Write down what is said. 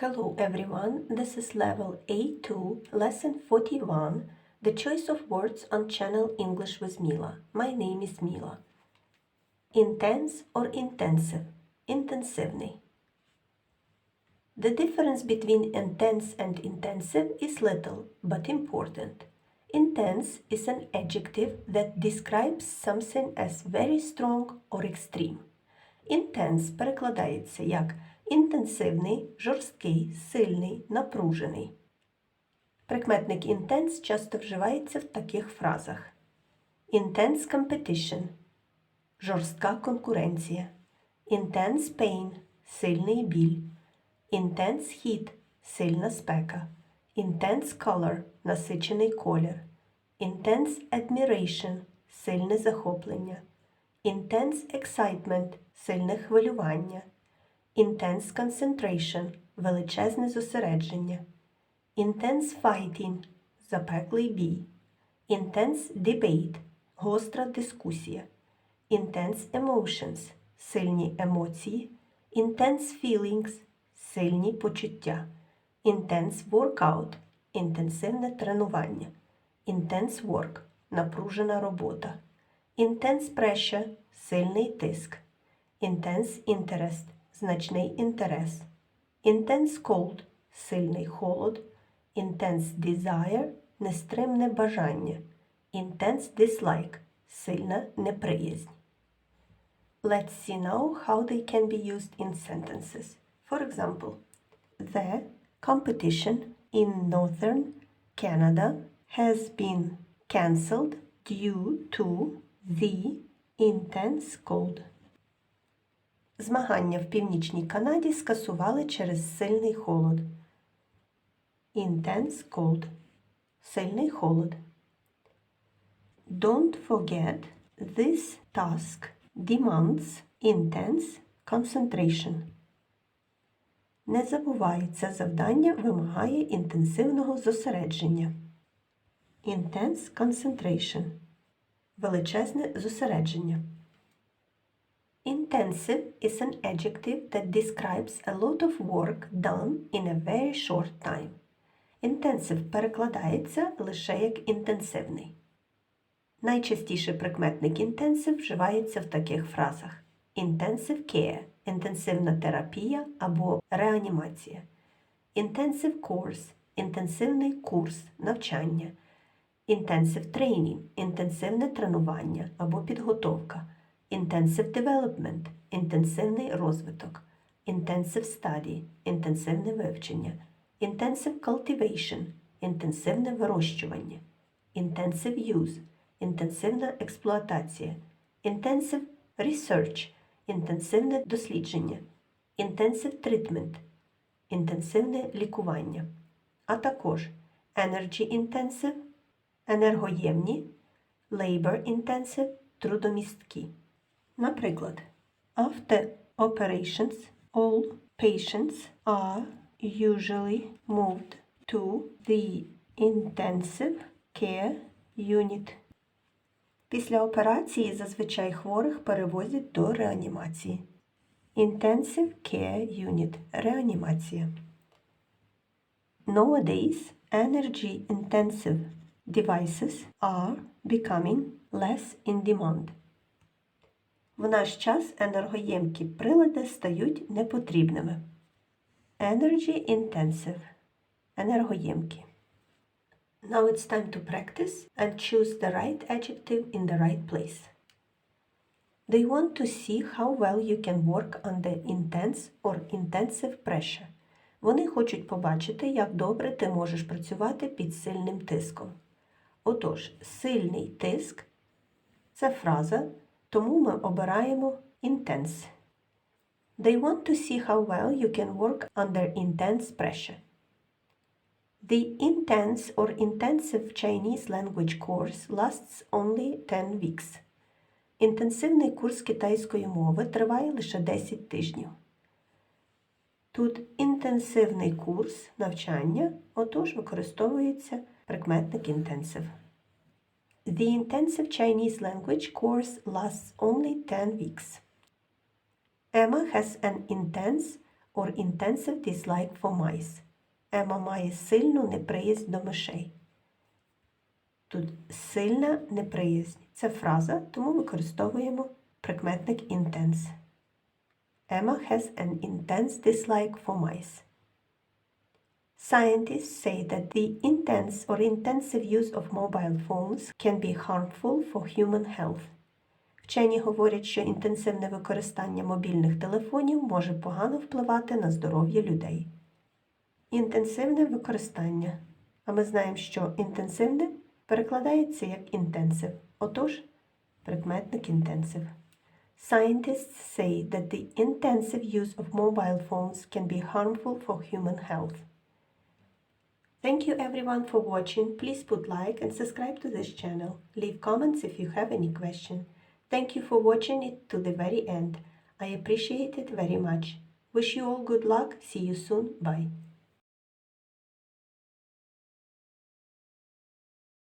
Hello everyone, this is level A2, lesson 41, the choice of words on channel English with Mila. My name is Mila. Intense or intensive? Інтенсивний. The difference between intense and intensive is little, but important. Intense is an adjective that describes something as very strong or extreme. Intense перекладається як інтенсивний, жорсткий, сильний, напружений. Прикметник intense часто вживається в таких фразах: Intense competition – жорстка конкуренція. Intense pain – сильний біль. Intense heat – сильна спека. Intense color – насичений колір. Intense admiration – сильне захоплення. Intense excitement – сильне хвилювання. Intense concentration – величезне зосередження. Intense fighting – запеклий бій. Intense debate – гостра дискусія. Intense emotions – сильні емоції. Intense feelings – сильні почуття. Intense workout – інтенсивне тренування. Intense work – напружена робота. Intense pressure – сильний тиск. Intense interest – значний інтерес. Intense cold – сильний холод. Intense desire – нестримне бажання. Intense dislike – сильна неприязнь. Let's see now how they can be used in sentences. For example, the competition in northern Canada has been cancelled due to the intense cold. Змагання в Північній Канаді скасували через сильний холод. Intense cold. Сильний холод. Don't forget this task demands intense concentration. Не забувай, це завдання вимагає інтенсивного зосередження. Intense concentration. Величезне зосередження. Intensive is an adjective that describes a lot of work done in a very short time. Intensive перекладається лише як інтенсивний. Найчастіше прикметник intensive вживається в таких фразах: intensive care – інтенсивна терапія або реанімація, intensive course – інтенсивний курс навчання, intensive training – інтенсивне тренування або підготовка, intensive development – інтенсивний розвиток, intensive study – інтенсивне вивчення, intensive cultivation – інтенсивне вирощування, intensive use – інтенсивна експлуатація, intensive research – інтенсивне дослідження, intensive treatment – інтенсивне лікування, а також energy intensive – енергоємні, labor intensive – трудомісткі. Наприклад, after operations all patients are usually moved to the intensive care unit. Після операції зазвичай хворих перевозять до реанімації. Intensive Care Unit – реанімація. Nowadays, energy intensive devices are becoming less in demand. В наш час енергоємкі прилади стають непотрібними. Energy intensive – енергоємкі. Now it's time to practice and choose the right adjective in the right place. They want to see how well you can work under intense or intensive pressure. Вони хочуть побачити, як добре ти можеш працювати під сильним тиском. Отож, сильний тиск це фраза, тому ми обираємо intense. They want to see how well you can work under intense pressure. The intense or intensive Chinese language course lasts only 10 weeks. Інтенсивний курс китайської мови триває лише 10 тижнів. Тут інтенсивний курс навчання, отож використовується прикметник intensive. The intensive Chinese language course lasts only 10 weeks. Emma has an intense or intensive dislike for mice. Ема має сильну неприязнь до мишей. Тут сильна неприязнь. Це фраза, тому використовуємо прикметник intense. Emma has an intense dislike for mice. Scientists say that the intense or intensive use of mobile phones can be harmful for human health. Вчені говорять, що інтенсивне використання мобільних телефонів може погано впливати на здоров'я людей. Інтенсивне використання. А ми знаємо, що інтенсивне перекладається як інтенсив. Отож, прикметник інтенсив. Scientists say that the intensive use of mobile phones can be harmful for human health. Thank you everyone for watching. Please put like and subscribe to this channel. Leave comments if you have any question. Thank you for watching it to the very end. I appreciate it very much. Wish you all good luck. See you soon. Bye.